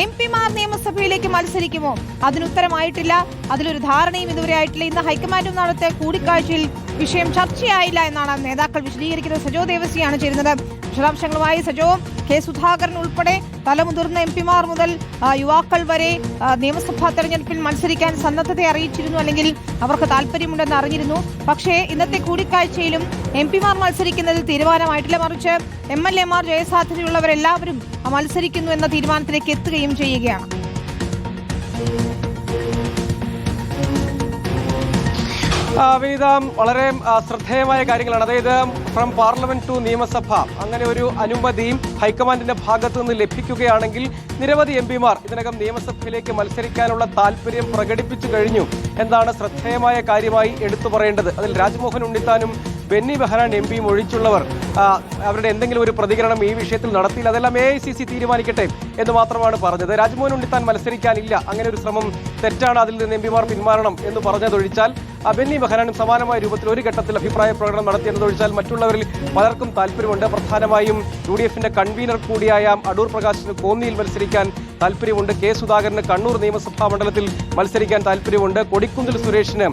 M പിമാർ നിയമസഭയിലേക്ക് മത്സരിക്കുമോ? അതിനുത്തരമായിട്ടില്ല അതിലൊരു ധാരണയും ഇതുവരെ ആയിട്ടില്ല. ഇന്ന് ഹൈക്കമാൻഡും നടത്തിയ കൂടിക്കാഴ്ചയിൽ വിഷയം ചർച്ചയായില്ല എന്നാണ് നേതാക്കൾ വിശദീകരിക്കുന്നത്. സജോ ദേവസിയാണ് ചേരുന്നത്. വിശദാംശങ്ങളുമായി സജോ കെ സുധാകരൻ ഉൾപ്പെടെ തലമുതിർന്ന എം പിമാർ മുതൽ യുവാക്കൾ വരെ നിയമസഭാ തെരഞ്ഞെടുപ്പിൽ മത്സരിക്കാൻ സന്നദ്ധത അറിയിച്ചിരുന്നു അല്ലെങ്കിൽ അവർക്ക് താല്പര്യമുണ്ടെന്ന് അറിഞ്ഞിരുന്നു. പക്ഷേ ഇന്നത്തെ കൂടിക്കാഴ്ചയിലും എം പിമാർ മത്സരിക്കുന്നതിൽ തീരുമാനമായിട്ടില്ല. മറിച്ച് എം എൽ എമാർ ജയസാധ്യതയുള്ളവരെല്ലാവരും മത്സരിക്കുന്നു എന്ന തീരുമാനത്തിലേക്ക് എത്തുകയും ചെയ്യുകയാണ്. ആ, വളരെ ശ്രദ്ധേയമായ കാര്യങ്ങളാണ്. അതായത് ഫ്രം പാർലമെന്റ് ടു നിയമസഭ അങ്ങനെ ഒരു അനുമതിയും ഹൈക്കമാൻഡിന്റെ ഭാഗത്തു നിന്ന് ലഭിക്കുകയാണെങ്കിൽ നിരവധി എം പിമാർ ഇതിനകം നിയമസഭയിലേക്ക് മത്സരിക്കാനുള്ള താല്പര്യം പ്രകടിപ്പിച്ചു കഴിഞ്ഞു എന്താണ് ശ്രദ്ധേയമായ കാര്യമായി എടുത്തു പറയേണ്ടത്. അതിൽ രാജ്മോഹൻ ഉണ്ണിത്താനും ബെന്നി ബെഹ്റാൻ എം പിയും ഒഴിച്ചുള്ളവർ അവരുടെ എന്തെങ്കിലും ഒരു പ്രതികരണം ഈ വിഷയത്തിൽ നടത്തിയില്ല. അതെല്ലാം എ ഐ സി സി തീരുമാനിക്കട്ടെ എന്ന് മാത്രമാണ് പറഞ്ഞത്. രാജ്മോഹൻ ഉണ്ണിത്താൻ മത്സരിക്കാനില്ല. അങ്ങനെ ഒരു ശ്രമം തെറ്റാണ് അതിൽ നിന്ന് എം പിമാർ പിന്മാറണം എന്ന് പറഞ്ഞതൊഴിച്ചാൽ ബെന്നി ബെഹനാനും സമാനമായ രൂപത്തിൽ ഒരു ഘട്ടത്തിൽ അഭിപ്രായ പ്രകടനം നടത്തിയെന്നതൊഴിച്ചാൽ മറ്റുള്ളവരിൽ പലർക്കും താല്പര്യമുണ്ട്. പ്രധാനമായും യു ഡി എഫിന്റെ കൺവീനർ കൂടിയായ അടൂർ പ്രകാശിന് കോന്നിയിൽ മത്സരിക്കാൻ താല്പര്യമുണ്ട്. കെ സുധാകരന് കണ്ണൂർ നിയമസഭാ മണ്ഡലത്തിൽ മത്സരിക്കാൻ താല്പര്യമുണ്ട്. കൊടിക്കുന്നിൽ സുരേഷിന്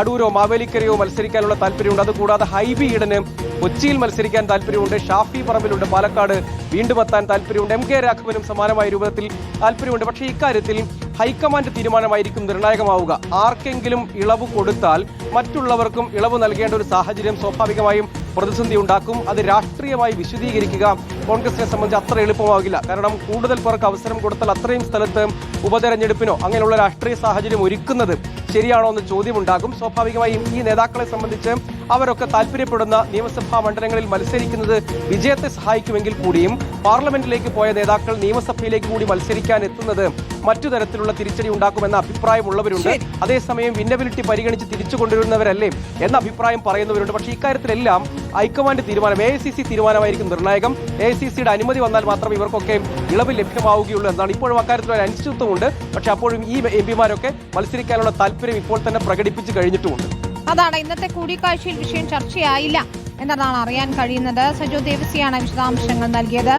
അടൂരോ മാവേലിക്കരയോ മത്സരിക്കാനുള്ള താല്പര്യമുണ്ട്. അതുകൂടാതെ ഹൈബി ഈഡന് കൊച്ചിയിൽ മത്സരിക്കാൻ താല്പര്യമുണ്ട്. ഷാഫി പറമ്പിലുണ്ട്. പാലക്കാട് വീണ്ടും എത്താൻ താല്പര്യമുണ്ട്. എം കെ രാഘവനും സമാനമായ രൂപത്തിൽ താല്പര്യമുണ്ട്. പക്ഷേ ഇക്കാര്യത്തിൽ ഹൈക്കമാൻഡ് തീരുമാനമായിരിക്കും നിർണായകമാവുക. ആർക്കെങ്കിലും ഇളവ് കൊടുത്താൽ മറ്റുള്ളവർക്കും ഇളവ് നൽകേണ്ട ഒരു സാഹചര്യം സ്വാഭാവികമായും പ്രതിസന്ധി ഉണ്ടാക്കും. അത് രാഷ്ട്രീയമായി വിശദീകരിക്കുക. കോൺഗ്രസിനെ സംബന്ധിച്ച് അത്ര എളുപ്പമാകില്ല. കാരണം കൂടുതൽ പേർക്ക് അവസരം കൊടുത്താൽ അത്രയും സ്ഥലത്ത് ഉപതെരഞ്ഞെടുപ്പിനോ അങ്ങനെയുള്ള രാഷ്ട്രീയ സാഹചര്യം ഒരുക്കുന്നത് ശരിയാണോ എന്ന് ചോദ്യമുണ്ടാകും. സ്വാഭാവികമായും ഈ നേതാക്കളെ സംബന്ധിച്ച് അവരൊക്കെ താല്പര്യപ്പെടുന്ന നിയമസഭാ മണ്ഡലങ്ങളിൽ മത്സരിക്കുന്നത് വിജയത്തെ സഹായിക്കുമെങ്കിൽ കൂടിയും പാർലമെന്റിലേക്ക് പോയ നേതാക്കൾ നിയമസഭയിലേക്ക് കൂടി മത്സരിക്കാൻ എത്തുന്നത് മറ്റു തരത്തിലുള്ള തിരിച്ചടി ഉണ്ടാക്കുമെന്ന അഭിപ്രായമുള്ളവരുണ്ട്. അതേസമയം വിന്നബിലിറ്റി പരിഗണിച്ച് തിരിച്ചു കൊണ്ടുവരുന്നവരല്ലേ എന്ന അഭിപ്രായം പറയുന്നവരുണ്ട്. പക്ഷേ ഇക്കാര്യത്തിലെല്ലാം ഹൈക്കമാൻഡ് തീരുമാനം എ തീരുമാനമായിരിക്കും നിർണായകം. എ അനുമതി വന്നാൽ മാത്രമേ ഇവർക്കൊക്കെ ഇളവ് ലഭ്യമാവുകയുള്ളൂ എന്നാണ്. ഇപ്പോഴും അക്കാര്യത്തിൽ ഒരു അനിശ്ചിതത്വമുണ്ട്. പക്ഷെ അപ്പോഴും ഈ എം പിമാരൊക്കെ മത്സരിക്കാനുള്ള താല്പര്യം ഇപ്പോൾ തന്നെ പ്രകടിപ്പിച്ചു കഴിഞ്ഞിട്ടുമുണ്ട്. അതാണ് ഇന്നത്തെ കൂടിക്കാഴ്ചയിൽ വിഷയം ചർച്ചയായില്ല എന്നതാണ് അറിയാൻ കഴിയുന്നത്. സജോ ദേവസിയാണ് വിശദാംശങ്ങൾ നൽകിയത്.